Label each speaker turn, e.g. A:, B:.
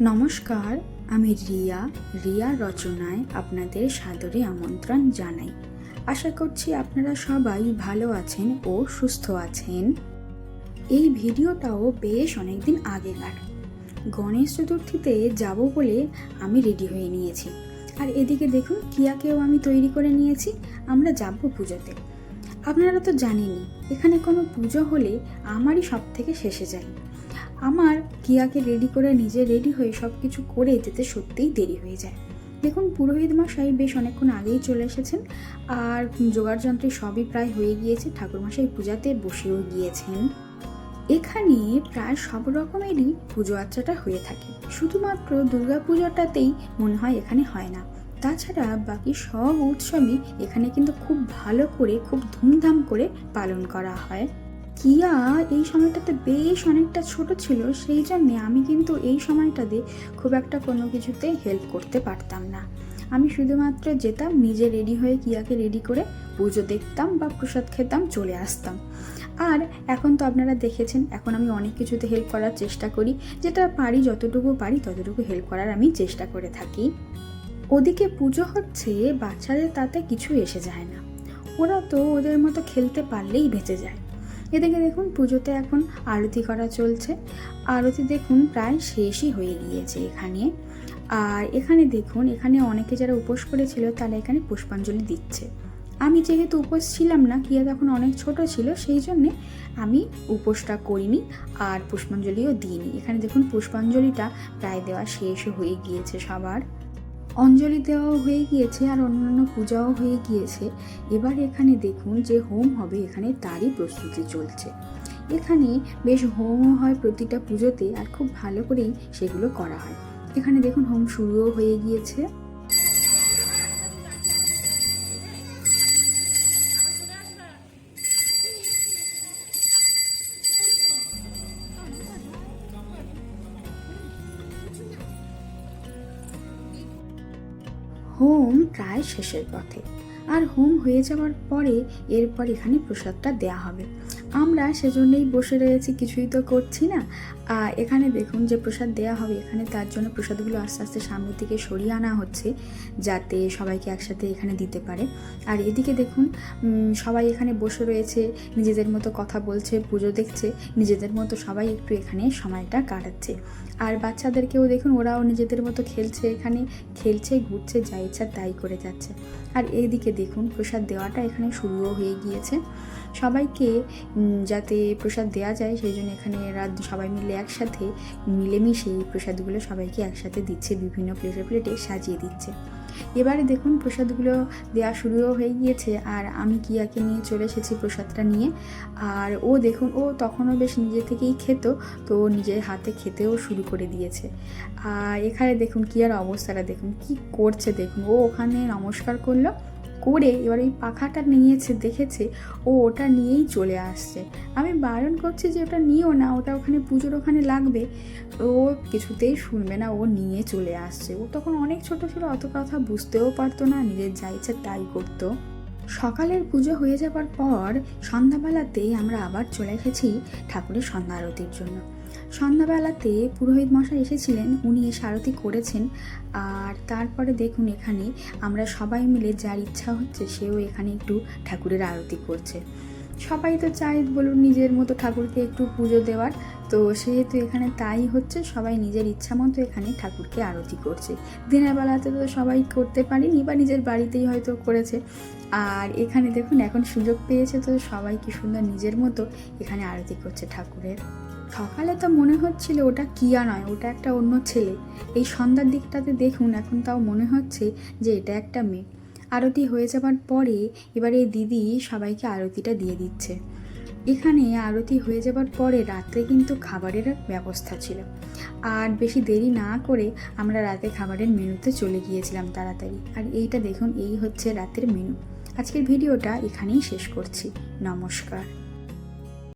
A: নমস্কার, আমি রিয়া। রিয়া রচনায় আপনাদের সাদরে আমন্ত্রণ জানাই। আশা করছি আপনারা সবাই ভালো আছেন ও সুস্থ আছেন। এই ভিডিওটাও বেশ অনেকদিন আগেকার। গণেশ চতুর্থীতে যাব বলে আমি রেডি হয়ে নিয়েছি। আর এদিকে দেখুন কিয়াকেও আমি তৈরি করে নিয়েছি। আমরা যাব পুজোতে। আপনারা তো জানেনই, এখানে কোনো পুজো হলে আমারই সব থেকে শেষে যায় আমার কিয়াকে রেডি করে নিজে রেডি হয়ে সব কিছু করে যেতে সত্যিই দেরি হয়ে যায়। দেখুন, পুরোহিত মশাই বেশ অনেকক্ষণ আগেই চলে এসেছেন, আর জোগাড় যন্ত্রে সবই প্রায় হয়ে গিয়েছে ঠাকুরমশাই পূজাতে বসেও গিয়েছেন। এখানে প্রায় সব রকমেরই পুজো আর্চাটা হয়ে থাকে। শুধুমাত্র দুর্গা পূজাটাতেই মনে হয় এখানে হয় না। তাছাড়া বাকি সব উৎসবই এখানে কিন্তু খুব ভালো করে, খুব ধুমধাম করে পালন করা হয়। কিয়া এই সময়টাতে বেশ অনেকটা ছোট ছিল, সেই জন্যে আমি কিন্তু এই সময়টাতে খুব একটা কোনো কিছুতে হেল্প করতে পারতাম না। আমি শুধুমাত্র যেতাম, নিজে রেডি হয়ে কিয়াকে রেডি করে পুজো দেখতাম বা প্রসাদ খেতাম, চলে আসতাম। আর এখন তো আপনারা দেখেছেন, এখন আমি অনেক কিছুতে হেল্প করার চেষ্টা করি। যেটা পারি, যতটুকু পারি, ততটুকু হেল্প করার আমি চেষ্টা করে থাকি। ওদিকে পুজো হচ্ছে, বাচ্চাদের তাতে কিছু এসে যায় না। ওরা তো ওদের মতো খেলতে পারলেই বেঁচে যায়। এদিকে দেখুন পুজোতে এখন আরতি করা চলছে। আরতি দেখুন প্রায় শেষই হয়ে গিয়েছে এখানে। আর এখানে দেখুন, এখানে অনেকে যারা উপোস করেছিল তারা এখানে পুষ্পাঞ্জলি দিচ্ছে। আমি যেহেতু উপোস ছিলাম না, কিয়া তখন অনেক ছোট ছিল, সেই জন্যে আমি উপোসটা করিনি আর পুষ্পাঞ্জলিও দিইনি। এখানে দেখুন পুষ্পাঞ্জলিটা প্রায় দেওয়া শেষও হয়ে গিয়েছে সবার। অঞ্জলি দেওয়াও হয়ে গিয়েছে আর অন্যান্য পূজাও হয়ে গিয়েছে। এবার এখানে দেখুন যে হোম হবে, এখানে তারই প্রস্তুতি চলছে। এখানে বেশ হোমও হয় প্রতিটা পুজোতে আর খুব ভালো করেই সেগুলো করা হয়। এখানে দেখুন হোম শুরুও হয়ে গিয়েছে। হোম প্রায় শেষের পথে। আর হোম হয়ে যাওয়ার পরে এরপর এখানে প্রসাদটা দেয়া হবে। আমরা সেজন্যই বসে রয়েছি, কিছুই তো করছি না। আর এখানে দেখুন যে প্রসাদ দেয়া হবে, এখানে তার জন্য প্রসাদগুলো আস্তে আস্তে সামনের দিকে সরিয়ে আনা হচ্ছে, যাতে সবাইকে একসাথে এখানে দিতে পারে। আর এদিকে দেখুন সবাই এখানে বসে রয়েছে, নিজেদের মতো কথা বলছে, পুজো দেখছে, নিজেদের মতো সবাই একটু এখানে সময়টা কাটাচ্ছে। আর বাচ্চাদেরকেও দেখুন, ওরাও নিজেদের মতো খেলছে এখানে, খেলছে, ঘুরছে, যা ইচ্ছা তাই করে যাচ্ছে। আর এইদিকে দেখুন, প্রসাদ দেওয়াটা এখানে শুরুও হয়ে গিয়েছে। সবাইকে যাতে প্রসাদ দেওয়া যায়, সেই জন্য এখানে এরা সবাই মিলে একসাথে মিলেমিশে এই প্রসাদগুলো সবাইকে একসাথে দিচ্ছে, বিভিন্ন প্লেটে প্লেটে সাজিয়ে দিচ্ছে। এবারে দেখুন, প্রসাদগুলো দেওয়া শুরুও হয়ে গিয়েছে, আর আমি কিয়াকে নিয়ে চলে এসেছি প্রসাদটা নিয়ে। আর ও দেখুন, ও তখনও বেশ নিজে থেকেই খেত, তো ও নিজের হাতে খেতেও শুরু করে দিয়েছে। আর এখানে দেখুন, কিয়ার অবস্থাটা দেখুন, কি করছে দেখুন। ও ওখানে নমস্কার করল করে এবার ওই পাখাটা নিয়েছে, দেখেছে, ও ওটা নিয়েই চলে আসছে। আমি বারণ করছি যে ওটা নিও না, ওটা ওখানে পুজোর ওখানে লাগবে। ও কিছুতেই শুনবে না, ও নিয়ে চলে আসছে। ও তখন অনেক ছোট ছিল, অত কথা বুঝতেও পারতো না, নিজের যা ইচ্ছে তাই করতো। সকালের পুজো হয়ে যাবার পর সন্ধ্যাবেলাতে আমরা আবার চলে এসেছি ঠাকুরের সন্ধ্যা আরতির জন্য। সন্ধ্যাবেলাতে পুরোহিত মশাই এসেছিলেন, উনি এসে আরতি করেছেন। আর তারপরে দেখুন এখানে আমরা সবাই মিলে যার ইচ্ছা হচ্ছে সেও এখানে একটু ঠাকুরের আরতি করছে। সবাই তো চাই বলুন নিজের মতো ঠাকুরকে একটু পুজো দেওয়ার। তো সেহেতু এখানে তাই হচ্ছে, সবাই নিজের ইচ্ছা মতো এখানে ঠাকুরকে আরতি করছে। দিনের বেলাতে তো সবাই করতে পারেনি বা নিজের বাড়িতেই হয়তো করেছে। আর এখানে দেখুন এখন সুযোগ পেয়েছে তো সবাই কি সুন্দর নিজের মতো এখানে আরতি করছে ঠাকুরের। সকালে তো মনে হচ্ছিল ওটা কিয়া নয়, ওটা একটা অন্য ছেলে। এই সন্ধ্যার দিকটাতে দেখুন, এখন তাও মনে হচ্ছে যে এটা একটা মেয়ে। আরতি হয়ে যাবার পরে এবার দিদি সবাইকে আরতিটা দিয়ে দিচ্ছে। এখানে আরতি হয়ে যাবার পরে রাত্রে কিন্তু খাবারের ব্যবস্থা ছিল। আর বেশি দেরি না করে আমরা রাতে খাবারের মেনুতে চলে গিয়েছিলাম তাড়াতাড়ি। আর এইটা দেখুন, এই হচ্ছে রাতের মেনু। আজকের ভিডিওটা এখানেই শেষ করছি। নমস্কার।